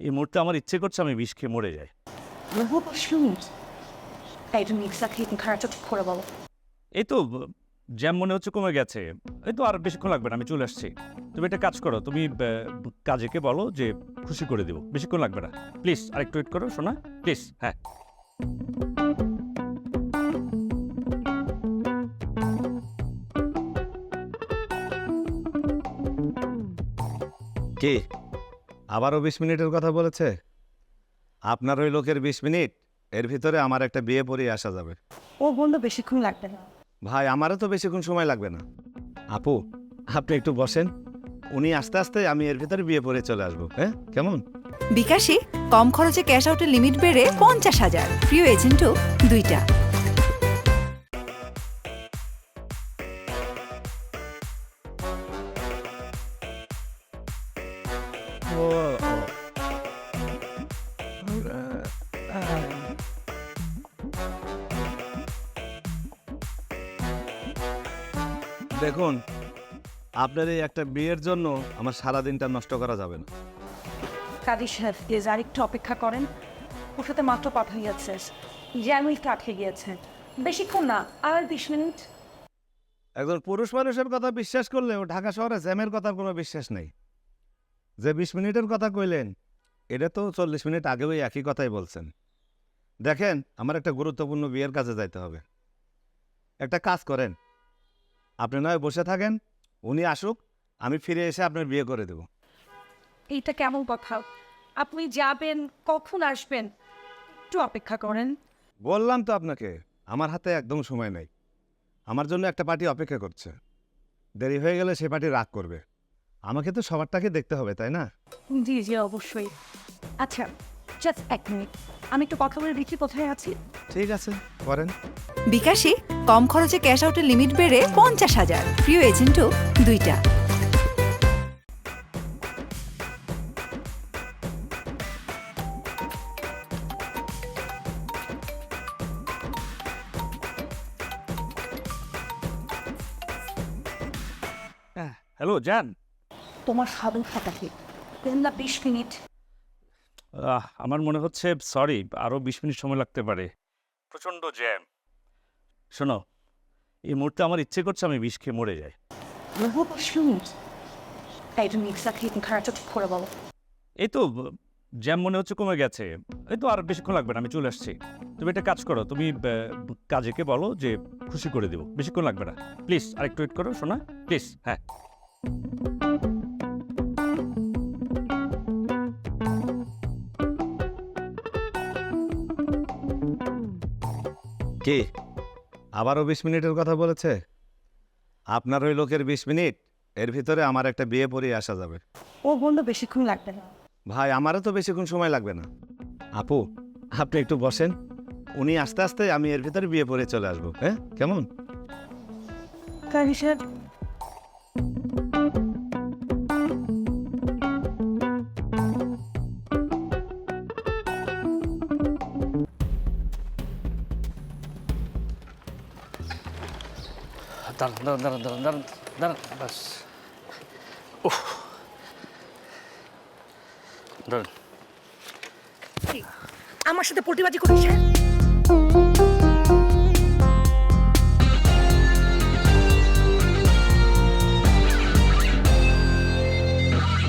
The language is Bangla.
এই মুহূর্তে আমার ইচ্ছে করছে আমি বিষ খেয়ে মরে যাই। এই তো জ্যাম মনে হচ্ছে কমে গেছে। এই তো আর বেশিক্ষণ লাগবে না আমি চলে আসছি। তুমি একটা কাজ করো তুমি কাজেকে বলো যে খুশি করে দেবো বেশিক্ষণ লাগবে না। প্লিজ আরেকটু ওয়েট করো শোনা। প্লিজ হ্যাঁ। কি? আবারও বিশ মিনিটের কথা বলেছে? আপনার ওই লোকের বিশ মিনিট এর ভিতরে আমার একটা বিয়ে পড়িয়ে আসা যাবে। ও বলল বেশিক্ষণ লাগবে না। ভাই আমারও তো বেশিক্ষণ সময় লাগবে না। আপু আপনি একটু বসেন। উনি আস্তে আস্তে আমি এর ভিতরে বিয়ে পড়ে চলে আসব হ্যাঁ? কেমন? বিকাশে কম খরচে ক্যাশ আউটের লিমিট বেড়ে পঞ্চাশ হাজার। প্রিয় এজেন্টও দুইটা। দেখুন আপনার এই একটা বিয়ের জন্য আমার সারা দিনটা নষ্ট করা যাবে না। কাদি সাহেব প্লিজ আর একটু অপেক্ষা করেন। ওর সাথে মাত্র পাঠিয়ে গেছে জ্যামিল কাঠে গিয়েছে। বেশিক্ষণ না আর বিশ মিনিট। একজন পুরুষ মানুষের কথা বিশ্বাস করলেও ঢাকা শহরে জ্যামের কথা কোনো বিশ্বাস নেই। যে বিশ মিনিটের কথা কইলেন এটা তো চল্লিশ মিনিট আগেও একই কথাই বলছেন। দেখেন আমার একটা গুরুত্বপূর্ণ বিয়ের কাজে যাইতে হবে। একটা কাজ করেন আপনি নয় বসে থাকেন উনি আসুক আমি ফিরে এসে আপনার বিয়ে করে দেব। এইটা কেমন কথা? আপনি যাবেন কখন আসবেন? একটু অপেক্ষা করেন। বললাম তো আপনাকে আমার হাতে একদম সময় নেই। আমার জন্য একটা পার্টি অপেক্ষা করছে। দেরি হয়ে গেলে সে পার্টি রাগ করবে। আমাকে তো সবারটাকে দেখতে হবে তাই না? জি জি অবশ্যই। আচ্ছা জাস্ট এক মিনিট আমি একটু কথা বলে দেখি কোথায় আছি। ঠিক আছে করেন। বিকাশে কম খরচে ক্যাশ আউটের লিমিট বেড়ে পঞ্চাশ হাজার। প্রিয় এজেন্টও দুইটা। হ্যালো জান। তোমার ফাটাকে দেন না বিশ মিনিট। আহ, আমার মনে হচ্ছে সরি আরও বিশ মিনিট সময় লাগতে পারে। প্রচণ্ড জ্যাম শোনো এই মুহূর্তে আমার ইচ্ছে করছে আমি বিষ খেয়ে মরে যাই। রূপ শুনুন তাই তুমি এক্সাক্টলি খারাপটা ঠিক করে বলো। এই তো জ্যাম মনে হচ্ছে কমে গেছে। এই তো আর বেশিক্ষণ লাগবে না আমি চলে আসছি। তুমি একটা কাজ করো তুমি আহ, কাজেকে বলো যে খুশি করে দেবো বেশিক্ষণ লাগবে না। প্লিজ আরেকটু ওয়েট করো শোনা? প্লিজ হ্যাঁ। কি? আবারও বিশ মিনিটের কথা বলেছে? আপনার ওই লোকের বিশ মিনিট এর ভিতরে আমার একটা বিয়ে পড়িয়ে আসা যাবে। ও বলল বেশিক্ষণ লাগবে না। ভাই আমারও তো বেশিক্ষণ সময় লাগবে না। আপু আপনি একটু বসেন। উনি আস্তে আস্তে আমি এর ভিতরে বিয়ে পড়ে চলে আসব হ্যাঁ? কেমন? কারি সাহেব। দাঁড়ান দাঁড়ান দাঁড়ান দাঁড়ান দাঁড়ান দাঁড়ান বাস। উফ। দাঁড়ান। আমার সাথে পল্টিবাজি করিস হ্যাঁ?